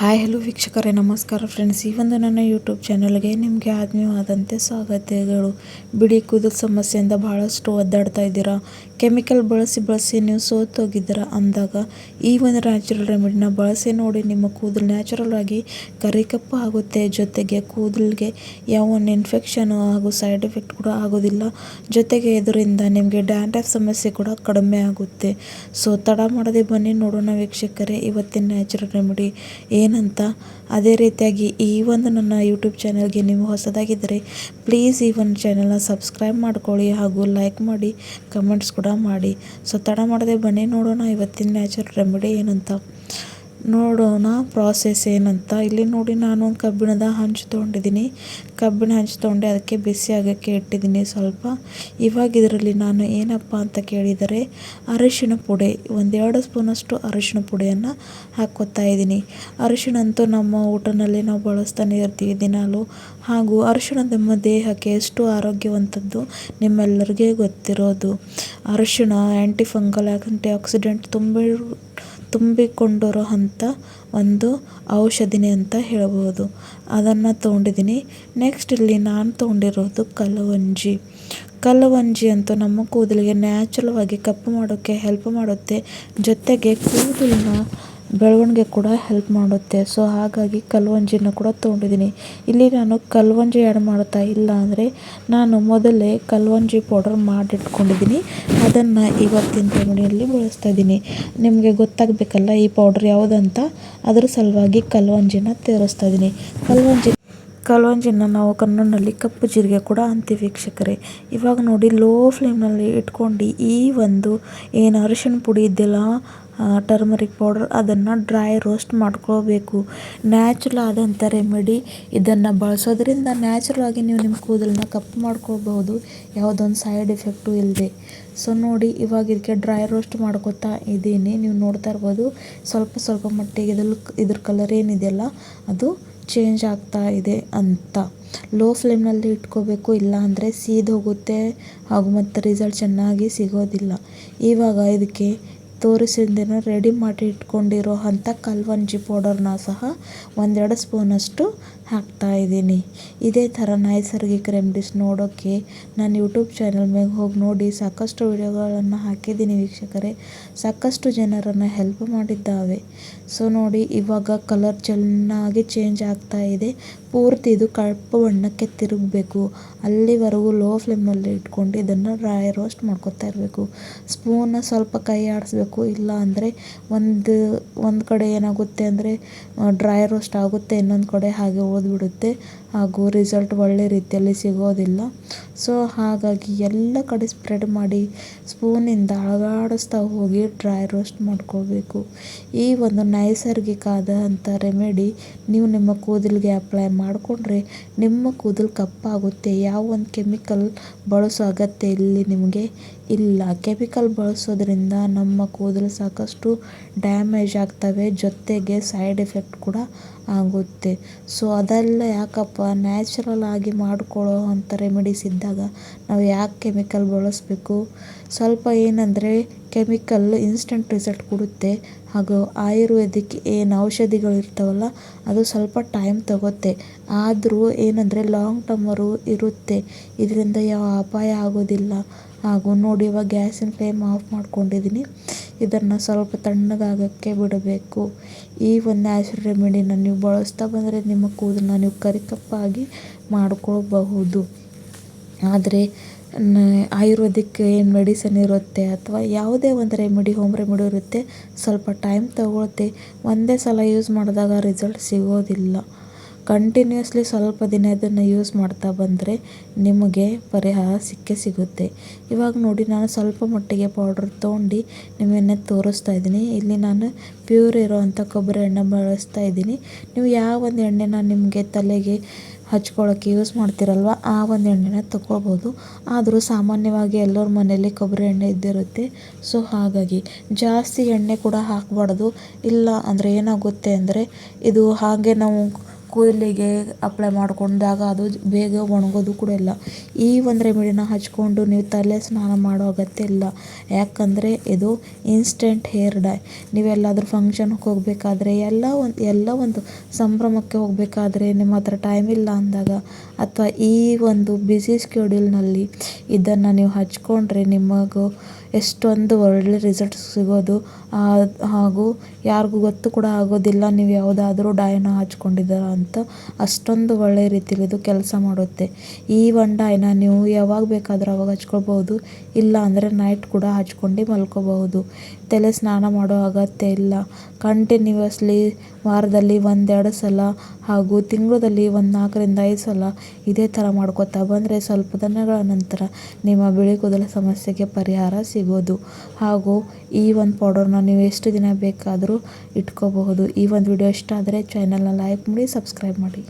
Hi, hello ವೀಕ್ಷಕರೇ, ನಮಸ್ಕಾರ friends ಈ ಒಂದು ನನ್ನ ಯೂಟ್ಯೂಬ್ ಚಾನಲ್ಗೆ ನಿಮಗೆ ಆತ್ಮೀಯವಾದಂತೆ ಸ್ವಾಗತಗಳು ಬಿಡಿ ಕೂದಲು ಸಮಸ್ಯೆಯಿಂದ ಬಹಳಷ್ಟು ಒದ್ದಾಡ್ತಾ ಇದ್ದೀರಾ? ಕೆಮಿಕಲ್ ಬಳಸಿ ಬಳಸಿ ನೀವು ಸೋತೋಗಿದ್ದೀರಾ ಅಂದಾಗ ಈ ಒಂದು ನ್ಯಾಚುರಲ್ ರೆಮಿಡಿನ ಬಳಸಿ ನೋಡಿ ನಿಮ್ಮ ಕೂದಲು ನ್ಯಾಚುರಲ್ ಆಗಿ ಕರಿಕಪ್ಪು ಆಗುತ್ತೆ. ಜೊತೆಗೆ ಕೂದಲಿಗೆ ಯಾವ ಒಂದು ಇನ್ಫೆಕ್ಷನು ಹಾಗೂ ಸೈಡ್ ಎಫೆಕ್ಟ್ ಕೂಡ ಆಗೋದಿಲ್ಲ. ಜೊತೆಗೆ ಇದರಿಂದ ನಿಮಗೆ ಡ್ಯಾಂಡ್ರಫ್ ಸಮಸ್ಯೆ ಕೂಡ ಕಡಿಮೆ ಆಗುತ್ತೆ. ಸೊ ತಡ ಮಾಡದೆ ಬನ್ನಿ ನೋಡೋಣ ವೀಕ್ಷಕರೇ, ಇವತ್ತಿನ ನ್ಯಾಚುರಲ್ ರೆಮಿಡಿ ಏನಂತ? ಅದೇ ರೀತಿಯಾಗಿ ಈ ಒಂದು ನನ್ನ ಯೂಟ್ಯೂಬ್ ಚಾನಲ್ಗೆ ನೀವು ಹೊಸದಾಗಿದ್ದರೆ ಪ್ಲೀಸ್ ಈ ಒಂದು ಚಾನಲ್ನ ಸಬ್ಸ್ಕ್ರೈಬ್ ಮಾಡ್ಕೊಳ್ಳಿ ಹಾಗೂ ಲೈಕ್ ಮಾಡಿ ಕಮೆಂಟ್ಸ್ ಕೂಡ ಮಾಡಿ. ಸೊ ತಡ ಮಾಡದೆ ಬನ್ನಿ ನೋಡೋಣ ಇವತ್ತಿನ ನ್ಯಾಚುರಲ್ ರೆಮಿಡಿ ಏನಂತ. ನೋಡೋಣ ಪ್ರಾಸೆಸ್ ಏನಂತ. ಇಲ್ಲಿ ನೋಡಿ ನಾನು ಒಂದು ಕಬ್ಬಿಣದ ಹಂಚು ತೊಗೊಂಡಿದ್ದೀನಿ. ಕಬ್ಬಿಣ ಹಂಚು ತೊಗೊಂಡೆ, ಅದಕ್ಕೆ ಬಿಸಿ ಆಗೋಕ್ಕೆ ಇಟ್ಟಿದ್ದೀನಿ ಸ್ವಲ್ಪ. ಇವಾಗ ಇದರಲ್ಲಿ ನಾನು ಏನಪ್ಪ ಅಂತ ಕೇಳಿದರೆ, ಅರಿಶಿಣ ಪುಡಿ, ಒಂದೆರಡು ಸ್ಪೂನಷ್ಟು ಅರಿಶಿನ ಪುಡಿಯನ್ನು ಹಾಕೋತಾ ಇದ್ದೀನಿ. ಅರಿಶಿಣ ಅಂತೂ ನಮ್ಮ ಊಟದಲ್ಲಿ ನಾವು ಬಳಸ್ತಾನೆ ಇರ್ತೀವಿ ದಿನಾಲು. ಹಾಗೂ ಅರಿಶಿಣ ನಮ್ಮ ದೇಹಕ್ಕೆ ಎಷ್ಟು ಆರೋಗ್ಯವಂಥದ್ದು ನಿಮ್ಮೆಲ್ಲರಿಗೆ ಗೊತ್ತಿರೋದು. ಅರಿಶಿನ ಆ್ಯಂಟಿಫಂಗಲ್ ಆ್ಯಂಟಿ ಆಕ್ಸಿಡೆಂಟ್ ತುಂಬ ತುಂಬಿಕೊಂಡಿರೋ ಅಂಥ ಒಂದು ಔಷಧಿನೇ ಅಂತ ಹೇಳ್ಬೋದು ಅದನ್ನು ತೊಗೊಂಡಿದ್ದೀನಿ. ನೆಕ್ಸ್ಟ್ ಇಲ್ಲಿ ನಾನು ತೊಗೊಂಡಿರೋದು ಕಲವಂಜಿ. ಕಲವಂಜಿ ಅಂತೂ ನಮ್ಮ ಕೂದಲಿಗೆ ನ್ಯಾಚುರಲ್ವಾಗಿ ಕಪ್ಪು ಮಾಡೋಕ್ಕೆ ಹೆಲ್ಪ್ ಮಾಡುತ್ತೆ. ಜೊತೆಗೆ ಕೂದಲನ್ನ ಬೆಳವಣಿಗೆ ಕೂಡ ಹೆಲ್ಪ್ ಮಾಡುತ್ತೆ. ಸೊ ಹಾಗಾಗಿ ಕಲ್ವಂಜಿನ ಕೂಡ ತೊಗೊಂಡಿದ್ದೀನಿ. ಇಲ್ಲಿ ನಾನು ಕಲ್ವಂಜಿ ಆ್ಯಡ್ ಮಾಡ್ತಾ ಇಲ್ಲ ಅಂದರೆ ನಾನು ಮೊದಲೇ ಕಲ್ವಂಜಿ ಪೌಡರ್ ಮಾಡಿಟ್ಕೊಂಡಿದ್ದೀನಿ. ಅದನ್ನು ಇವತ್ತಿನ ತಿಂಗಳಲ್ಲಿ ಬಳಸ್ತಾ ಇದ್ದೀನಿ. ನಿಮಗೆ ಗೊತ್ತಾಗಬೇಕಲ್ಲ ಈ ಪೌಡ್ರ್ ಯಾವುದಂತ? ಅದರ ಸಲುವಾಗಿ ಕಲ್ವಂಜಿನ ತೇರಿಸ್ತಾ ಇದ್ದೀನಿ. ಕಲ್ವಂಜಿ ಕಲ್ವಂಜಿನ ನಾವು ಕನ್ನಡದಲ್ಲಿ ಕಪ್ಪು ಜೀರಿಗೆ ಕೂಡ ಅಂತೀವಿ ವೀಕ್ಷಕರೇ. ಇವಾಗ ನೋಡಿ ಲೋ ಫ್ಲೇಮ್ನಲ್ಲಿ ಇಟ್ಕೊಂಡು ಈ ಒಂದು ಏನು ಅರಿಶಿಣ ಪುಡಿ ಇದೆಯಲ್ಲ ಟರ್ಮರಿಕ್ ಪೌಡರ್ ಅದನ್ನು ಡ್ರೈ ರೋಸ್ಟ್ ಮಾಡ್ಕೋಬೇಕು ನ್ಯಾಚುರಲ್ ಆದಂಥ ರೆಮಿಡಿ ಇದನ್ನು ಬಳಸೋದ್ರಿಂದ ನ್ಯಾಚುರಲ್ ಆಗಿ ನೀವು ನಿಮ್ಮ ಕೂದಲನ್ನ ಕಪ್ಪು ಮಾಡ್ಕೋಬಹುದು ಯಾವುದೊಂದು ಸೈಡ್ ಎಫೆಕ್ಟು ಇಲ್ಲದೆ ಸೊ ನೋಡಿ, ಇವಾಗ ಇದಕ್ಕೆ ಡ್ರೈ ರೋಸ್ಟ್ ಮಾಡ್ಕೋತಾ ಇದ್ದೀನಿ. ನೀವು ನೋಡ್ತಾ ಇರ್ಬೋದು, ಸ್ವಲ್ಪ ಸ್ವಲ್ಪ ಮಟ್ಟಿಗೆ ಇದ್ರಲ್ಲಿ ಇದ್ರ ಕಲರ್ ಏನಿದೆಯಲ್ಲ, ಅದು ಚೇಂಜ್ ಆಗ್ತಾ ಇದೆ ಅಂತ. ಲೋ ಫ್ಲೇಮ್ನಲ್ಲಿ ಇಟ್ಕೋಬೇಕು ಇಲ್ಲ ಅಂದರೆ ಸೀದ್ ಹೋಗುತ್ತೆ, ಹಾಗೂ ಮತ್ತು ರಿಸಲ್ಟ್ ಚೆನ್ನಾಗಿ ಸಿಗೋದಿಲ್ಲ. ಇವಾಗ ಇದಕ್ಕೆ ತೋರಿಸಿದ್ದೇನೋ ರೆಡಿ ಮಾಡಿ ಇಟ್ಕೊಂಡಿರೋ ಅಂಥ ಕಲ್ವಂಜಿ ಪೌಡರ್ನ ಸಹ ಒಂದೆರಡು ಸ್ಪೂನಷ್ಟು ಹಾಕ್ತಾ ಇದ್ದೀನಿ ಇದೇ ಥರ ನೈಸರ್ಗಿಕ ರೆಮಿಡೀಸ್ ನೋಡೋಕ್ಕೆ ನಾನು ಯೂಟ್ಯೂಬ್ ಚಾನಲ್ ಮೇಲೆ ಹೋಗಿ ನೋಡಿ ಸಾಕಷ್ಟು ವಿಡಿಯೋಗಳನ್ನು ಹಾಕಿದ್ದೀನಿ ವೀಕ್ಷಕರೇ. ಸಾಕಷ್ಟು ಜನರನ್ನು ಹೆಲ್ಪ್ ಮಾಡಿದ್ದಾವೆ. ಸೊ ನೋಡಿ, ಇವಾಗ ಕಲರ್ ಚೆನ್ನಾಗಿ ಚೇಂಜ್ ಆಗ್ತಾ ಇದೆ ಪೂರ್ತಿ ಇದು ಕಪ್ಪು ಬಣ್ಣಕ್ಕೆ ತಿರುಗಬೇಕು. ಅಲ್ಲಿವರೆಗೂ ಲೋ ಫ್ಲೇಮಲ್ಲಿ ಇಟ್ಕೊಂಡು ಇದನ್ನು ಡ್ರೈ ರೋಸ್ಟ್ ಮಾಡ್ಕೊತಾ ಇರಬೇಕು. ಸ್ಪೂನ ಸ್ವಲ್ಪ ಕೈ ಆಡಿಸ್ಬೇಕು. ಇಲ್ಲ ಅಂದರೆ ಒಂದು ಒಂದು ಕಡೆ ಏನಾಗುತ್ತೆ ಅಂದರೆ ಡ್ರೈ ರೋಸ್ಟ್ ಆಗುತ್ತೆ, ಇನ್ನೊಂದು ಕಡೆ ಹಾಗೆ ಉಳಿದ್ಬಿಡುತ್ತೆ ಹಾಗೂ ರಿಸಲ್ಟ್ ಒಳ್ಳೆ ರೀತಿಯಲ್ಲಿ ಸಿಗೋದಿಲ್ಲ. ಸೊ ಹಾಗಾಗಿ ಎಲ್ಲ ಕಡೆ ಸ್ಪ್ರೆಡ್ ಮಾಡಿ ಸ್ಪೂನಿಂದ ಅಳಗಾಡಿಸ್ತಾ ಹೋಗಿ ಡ್ರೈ ರೋಸ್ಟ್ ಮಾಡ್ಕೋಬೇಕು. ಈ ಒಂದು ನೈಸರ್ಗಿಕ ಆದಂಥ ರೆಮಿಡಿ ನೀವು ನಿಮ್ಮ ಕೂದಲಿಗೆ ಅಪ್ಲೈ ಮಾಡಿಕೊಂಡ್ರೆ ನಿಮ್ಮ ಕೂದಲು ಕಪ್ಪಾಗುತ್ತೆ. ಯಾವ ಒಂದು ಕೆಮಿಕಲ್ ಬಳಸೋ ಅಗತ್ಯ ಇಲ್ಲಿ ನಿಮಗೆ ಇಲ್ಲ. ಕೆಮಿಕಲ್ ಬಳಸೋದ್ರಿಂದ ನಮ್ಮ ಕೂದಲು ಸಾಕಷ್ಟು ಡ್ಯಾಮೇಜ್ ಆಗ್ತವೆ, ಜೊತೆಗೆ ಸೈಡ್ ಎಫೆಕ್ಟ್ ಕೂಡ ಆಗುತ್ತೆ. ಸೊ ಅದೆಲ್ಲ ಯಾಕಪ್ಪ ನ್ಯಾಚುರಲ್ ಆಗಿ ಮಾಡ್ಕೊಳ್ಳೋ ಅಂಥ ರೆಮಿಡೀಸ್ ಇದ್ದಾಗ ನಾವು ಯಾಕೆ ಕೆಮಿಕಲ್ ಬಳಸಬೇಕು? ಸ್ವಲ್ಪ ಏನಂದರೆ ಕೆಮಿಕಲ್ ಇನ್ಸ್ಟಂಟ್ ರಿಸಲ್ಟ್ ಕೊಡುತ್ತೆ. ಹಾಗೂ ಆಯುರ್ವೇದಿಕ್ ಏನು ಔಷಧಿಗಳು ಇರ್ತಾವಲ್ಲ, ಅದು ಸ್ವಲ್ಪ ಟೈಮ್ ತಗೋತ್ತೆ. ಆದರೂ ಏನಂದರೆ ಲಾಂಗ್ ಟರ್ಮರು ಇರುತ್ತೆ. ಇದರಿಂದ ಯಾವ ಅಪಾಯ ಆಗೋದಿಲ್ಲ. ಹಾಗೂ ನೋಡಿ ಇವಾಗ ಗ್ಯಾಸಿನ ಫ್ಲೇಮ್ ಆಫ್ ಮಾಡ್ಕೊಂಡಿದ್ದೀನಿ ಇದನ್ನು ಸ್ವಲ್ಪ ತಣ್ಣಗಾಗೋಕ್ಕೆ ಬಿಡಬೇಕು. ಈ ಒಂದು ನ್ಯಾಚುರಲ್ ರೆಮಿಡಿನ ನೀವು ಬಳಸ್ತಾ ಬಂದರೆ ನಿಮ್ಮ ಕೂದಲನ್ನ ನೀವು ಕರಿಕಪ್ಪಾಗಿ ಮಾಡಿಕೊಳ್ಬಹುದು. ಆದರೆ ಆಯುರ್ವೇದಿಕ್ ಏನು ಮೆಡಿಸನ್ ಇರುತ್ತೆ ಅಥವಾ ಯಾವುದೇ ಒಂದು ರೆಮಿಡಿ ಹೋಮ್ ರೆಮಿಡಿ ಇರುತ್ತೆ, ಸ್ವಲ್ಪ ಟೈಮ್ ತಗೊಳುತ್ತೆ ಒಂದೇ ಸಲ ಯೂಸ್ ಮಾಡಿದಾಗ ರಿಸಲ್ಟ್ ಸಿಗೋದಿಲ್ಲ. ಕಂಟಿನ್ಯೂಸ್ಲಿ ಸ್ವಲ್ಪ ದಿನ ಇದನ್ನು ಯೂಸ್ ಮಾಡ್ತಾ ಬಂದರೆ ನಿಮಗೆ ಪರಿಹಾರ ಸಿಕ್ಕೇ ಸಿಗುತ್ತೆ. ಇವಾಗ ನೋಡಿ, ನಾನು ಸ್ವಲ್ಪ ಮಟ್ಟಿಗೆ ಪೌಡ್ರ್ ತೊಗೊಂಡು ನಿಮ್ಮನ್ನ ತೋರಿಸ್ತಾ ಇದ್ದೀನಿ. ಇಲ್ಲಿ ನಾನು ಪ್ಯೂರ್ ಇರೋವಂಥ ಕೊಬ್ಬರಿ ಎಣ್ಣೆ ಬಳಸ್ತಾ ಇದ್ದೀನಿ. ನೀವು ಯಾವ ಒಂದು ಎಣ್ಣೆನ ನಿಮಗೆ ತಲೆಗೆ ಹಚ್ಕೊಳ್ಳೋಕ್ಕೆ ಯೂಸ್ ಮಾಡ್ತಿರಲ್ವ, ಆ ಒಂದು ಎಣ್ಣೆನ ತಗೊಳ್ಬೋದು. ಆದರೂ ಸಾಮಾನ್ಯವಾಗಿ ಎಲ್ಲರ ಮನೆಯಲ್ಲಿ ಕೊಬ್ಬರಿ ಎಣ್ಣೆ ಇದ್ದಿರುತ್ತೆ. ಸೊ ಹಾಗಾಗಿ ಜಾಸ್ತಿ ಎಣ್ಣೆ ಕೂಡ ಹಾಕಬಾರ್ದು. ಇಲ್ಲ ಅಂದರೆ ಏನಾಗುತ್ತೆ ಅಂದರೆ, ಇದು ಹಾಗೆ ನಾವು ಕೂದಲಿಗೆ ಅಪ್ಲೈ ಮಾಡ್ಕೊಂಡಾಗ ಅದು ಬೇಗ ಒಣಗೋದು ಕೂಡ ಇಲ್ಲ. ಈ ಒಂದು ರೆಮಿಡಿನ ಹಚ್ಕೊಂಡು ನೀವು ತಲೆ ಸ್ನಾನ ಮಾಡೋ ಅಗತ್ಯ ಇಲ್ಲ. ಯಾಕಂದರೆ ಇದು ಇನ್ಸ್ಟೆಂಟ್ ಹೇರ್ ಡೈ ನೀವೆಲ್ಲಾದರೂ ಫಂಕ್ಷನ್ಗೆ ಹೋಗಬೇಕಾದ್ರೆ ಎಲ್ಲ ಒಂದು ಎಲ್ಲ ಒಂದು ಸಂಭ್ರಮಕ್ಕೆ ಹೋಗಬೇಕಾದ್ರೆ ನಿಮ್ಮ ಹತ್ರ ಟೈಮ್ ಇಲ್ಲ ಅಂದಾಗ ಅಥವಾ ಈ ಒಂದು ಬ್ಯುಸಿ ಸ್ಕೆಡ್ಯೂಲ್ನಲ್ಲಿ ಇದನ್ನು ನೀವು ಹಚ್ಕೊಂಡ್ರೆ ನಿಮಗೂ ಎಷ್ಟೊಂದು ಒಳ್ಳೆ ರಿಸಲ್ಟ್ ಸಿಗೋದು. ಹಾಗೂ ಯಾರಿಗೂ ಗೊತ್ತು ಕೂಡ ಆಗೋದಿಲ್ಲ, ನೀವು ಯಾವುದಾದ್ರೂ ಡೈನ ಹಚ್ಕೊಂಡಿದ್ದೀರಾ ಅಂತ ಅಷ್ಟೊಂದು ಒಳ್ಳೆ ರೀತಿಲಿ ಇದು ಕೆಲಸ ಮಾಡುತ್ತೆ. ಈ ಒನ್ ಡೈನ ನೀವು ಯಾವಾಗ ಬೇಕಾದರೂ ಅವಾಗ ಹಚ್ಕೊಳ್ಬೋದು ಇಲ್ಲ ಅಂದರೆ ನೈಟ್ ಕೂಡ ಹಚ್ಕೊಂಡು ಮಲ್ಕೋಬಹುದು. ತಲೆ ಸ್ನಾನ ಮಾಡೋ ಅಗತ್ಯ ಇಲ್ಲ. ಕಂಟಿನ್ಯೂಯಸ್ಲಿ ವಾರದಲ್ಲಿ ಒಂದೆರಡು ಸಲ ಹಾಗೂ ತಿಂಗಳಲ್ಲಿ ಒಂದು ನಾಲ್ಕರಿಂದ ಐದು ಸಲ ಇದೇ ಥರ ಮಾಡ್ಕೊತಾ ಬಂದರೆ ಸ್ವಲ್ಪ ದಿನಗಳ ನಂತರ ನಿಮ್ಮ ಬಿಳಿ ಕೂದಲ ಸಮಸ್ಯೆಗೆ ಪರಿಹಾರ ಸಿಗೋದು. ಹಾಗೂ ಈ ಒಂದು ಪೌಡರ್ನ ನೀವು ಎಷ್ಟು ದಿನ ಬೇಕಾದರೂ ಇಟ್ಕೋಬಹುದು. ಈ ಒಂದು ವಿಡಿಯೋ ಇಷ್ಟ ಆದರೆ ಚಾನಲ್ನ ಲೈಕ್ ಮಾಡಿ ಸಬ್ಸ್ಕ್ರೈಬ್ ಮಾಡಿ.